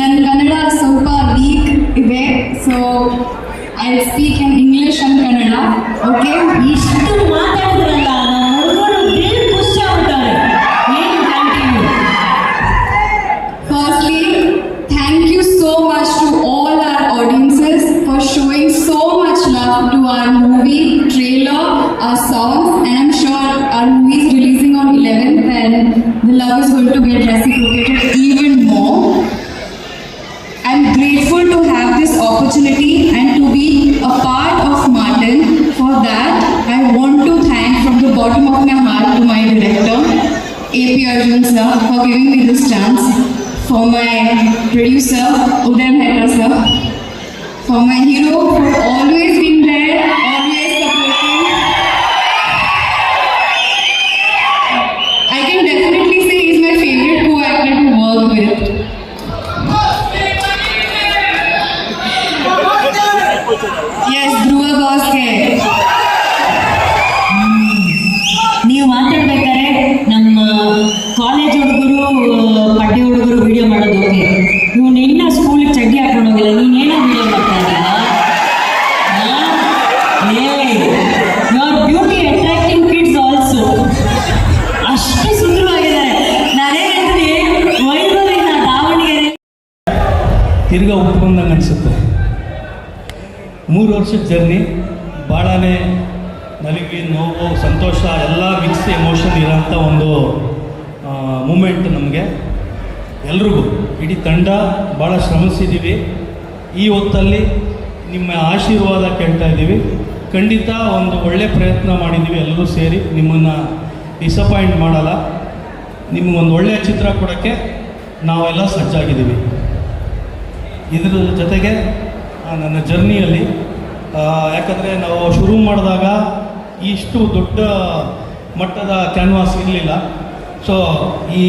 ನನ್ನ ಕನ್ನಡ ಸ್ವಲ್ಪ ವೀಕ್ ಇದೆ so I speak in English and Kannada okay ಇಷ್ಟು ಮಾತಾಡಿದ್ರಲ್ಲ ನಮ್ಮ ಹುಡುಗರು ದಿಲ್ ಖುಷಿ ಆಗ್ಬಿಟ್ಟಾರೆ ಏನು continue Firstly, thank you so much to all our audiences for showing so much love to our movie, trailer, our songs, and I'm sure our movie is releasing on 11th and director, AP Arjun sir, for giving me this chance. For my producer, Uday Mehta sir. For my hero, for always being there, always supporting. I can definitely say he's my favorite co-actor to work with. Dhruva okay ಇನ್ನ ಸ್ಕೂಲಿಗೆ ಚಡ್ಡಿ ಹಾಕೊಂಡು ಹೋಗಿಲ್ಲ ನೀನೇನೋ video ಮಾಡ್ತಾ your beauty attracting kids also ಅಷ್ಟು ಸುಂದರವಾಗಿದೆ. ನಾನೇನಂದ್ರೆ ವೈಭವಿನ ದಾವಣಗೆರೆ ತಿರ್ಗಾ ಉಟ್ಕೊಂಡಂಗೆ ಅನಿಸುತ್ತೆ ಮೂರು ವರ್ಷದ ಜರ್ನಿ ಭಾಳನೇ ನಲಿಗೆ ನೋವು, ಸಂತೋಷ, ಎಲ್ಲ ಮಿಕ್ಸ್ ಎಮೋಷನ್ ಇರೋಂಥ ಒಂದು ಮೂಮೆಂಟ್ ನಮಗೆ. ಎಲ್ರಿಗೂ ಇಡೀ ತಂಡ ಭಾಳ ಶ್ರಮಿಸಿದ್ದೀವಿ. ಈ ಹೊತ್ತಲ್ಲಿ ನಿಮ್ಮ ಆಶೀರ್ವಾದ ಕೇಳ್ತಾ ಇದ್ದೀವಿ. ಖಂಡಿತ ಒಂದು ಒಳ್ಳೆ ಪ್ರಯತ್ನ ಮಾಡಿದ್ದೀವಿ ಎಲ್ಲರೂ ಸೇರಿ. ನಿಮ್ಮನ್ನು ಡಿಸಪಾಯಿಂಟ್ ಮಾಡಲ್ಲ. ನಿಮಗೊಂದು ಒಳ್ಳೆಯ ಚಿತ್ರ ಕೊಡೋಕ್ಕೆ ನಾವೆಲ್ಲ ಸಜ್ಜಾಗಿದ್ದೀವಿ. ಇದ್ರ ಜೊತೆಗೆ ನನ್ನ ಜರ್ನಿಯಲ್ಲಿ ಯಾಕಂದರೆ ನಾವು ಶುರು ಮಾಡಿದಾಗ ಇಷ್ಟು ದೊಡ್ಡ ಮಟ್ಟದ ಕ್ಯಾನ್ವಾಸ್ ಇರಲಿಲ್ಲ. ಸೊ ಈ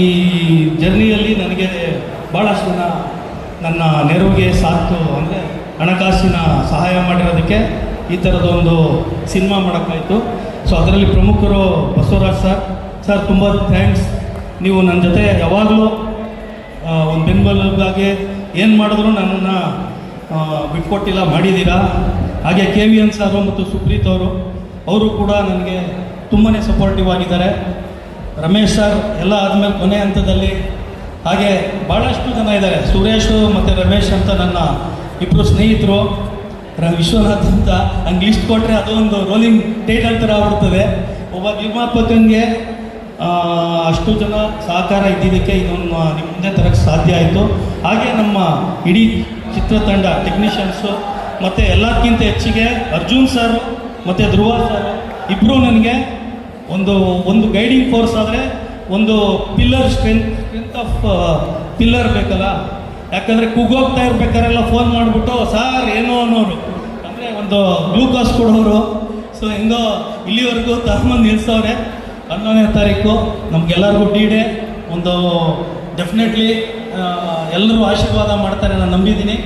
ಜರ್ನಿಯಲ್ಲಿ ನನಗೆ ಭಾಳಷ್ಟು ಜನ ನನ್ನ ನೆರವಿಗೆ ಸಾಕು ಅಂದರೆ ಹಣಕಾಸಿನ ಸಹಾಯ ಮಾಡಿರೋದಕ್ಕೆ ಈ ಥರದೊಂದು ಸಿನಿಮಾ ಮಾಡೋಕ್ಕಾಯಿತು. ಸೊ ಅದರಲ್ಲಿ ಪ್ರಮುಖರು ಬಸವರಾಜ್ ಸರ್. ಸರ್, ತುಂಬ ಥ್ಯಾಂಕ್ಸ್ ನೀವು ನನ್ನ ಜೊತೆ ಯಾವಾಗಲೂ ಒಂದು ಬೆಂಬಲವಾಗಿ ಏನು ಮಾಡಿದ್ರು ನನ್ನನ್ನು ಬಿಟ್ಕೊಟ್ಟಿಲ್ಲ ಮಾಡಿದ್ದೀರಾ ಹಾಗೆ ಕೆ ವಿ ಎನ್ ಸಾರು ಮತ್ತು ಸುಪ್ರೀತ್ ಅವರು ಅವರು ಕೂಡ ನನಗೆ ತುಂಬಾ ಸಪೋರ್ಟಿವ್ ಆಗಿದ್ದಾರೆ. ರಮೇಶ್ ಸರ್, ಎಲ್ಲ ಆದಮೇಲೆ ಕೊನೆ ಹಂತದಲ್ಲಿ ಹಾಗೆ ಭಾಳಷ್ಟು ಜನ ಇದ್ದಾರೆ. ಸುರೇಶು ಮತ್ತು ರಮೇಶ್ ಅಂತ ನನ್ನ ಇಬ್ಬರು ಸ್ನೇಹಿತರು. ವಿಶ್ವನಾಥ್ ಅಂತ ಹಂಗೆ ಲಿಸ್ಟ್ ಕೊಟ್ಟರೆ ಅದೊಂದು ರೋಲಿಂಗ್ ಡೇಟ್ ಥರ ಆಗ್ಬಿಡ್ತದೆ. ಒಬ್ಬ ನಿರ್ಮಾಪಕನಿಗೆ ಅಷ್ಟು ಜನ ಸಹಕಾರ ಇದ್ದಿದ್ದಕ್ಕೆ ಇದನ್ನು ನಿಮ್ಮ ಮುಂದೆ ತರಕ್ಕೆ ಸಾಧ್ಯ ಆಯಿತು. ಹಾಗೆ ನಮ್ಮ ಇಡೀ ಚಿತ್ರತಂಡ ಟೆಕ್ನಿಷಿಯನ್ಸು ಮತ್ತು ಎಲ್ಲಕ್ಕಿಂತ ಹೆಚ್ಚಿಗೆ ಅರ್ಜುನ್ ಸರ್ ಮತ್ತು ಧ್ರುವ ಸರ್ ಇಬ್ಬರು ನನಗೆ ಒಂದು ಒಂದು ಗೈಡಿಂಗ್ ಫೋರ್ಸ್ ಆದರೆ ಒಂದು pillar strength strength of pillar ಬೇಕಲ್ಲ? ಯಾಕಂದರೆ ಕುಗ್ಗೋಗ್ತಾ ಇರ್ಬೇಕಾರೆಲ್ಲ ಫೋನ್ ಮಾಡಿಬಿಟ್ಟು, ಸಾರ್, ಏನೋ ಅನ್ನೋರು. ಅಂದರೆ ಒಂದು ಗ್ಲೂಕೋಸ್ ಕೊಡೋರು. ಸೊ ಹೆಂಗೋ ಇಲ್ಲಿವರೆಗೂ ತಗೊಂಬಂದು ನಿಲ್ಸವ್ರೆ. ಹನ್ನೊಂದನೇ ತಾರೀಕು ನಮಗೆಲ್ಲರಿಗೂ ಡಿ ಡೇ ಒಂದು ಡೆಫಿನೆಟ್ಲಿ ಎಲ್ಲರೂ ಆಶೀರ್ವಾದ ಮಾಡ್ತಾರೆ, ನಾನು ನಂಬಿದ್ದೀನಿ.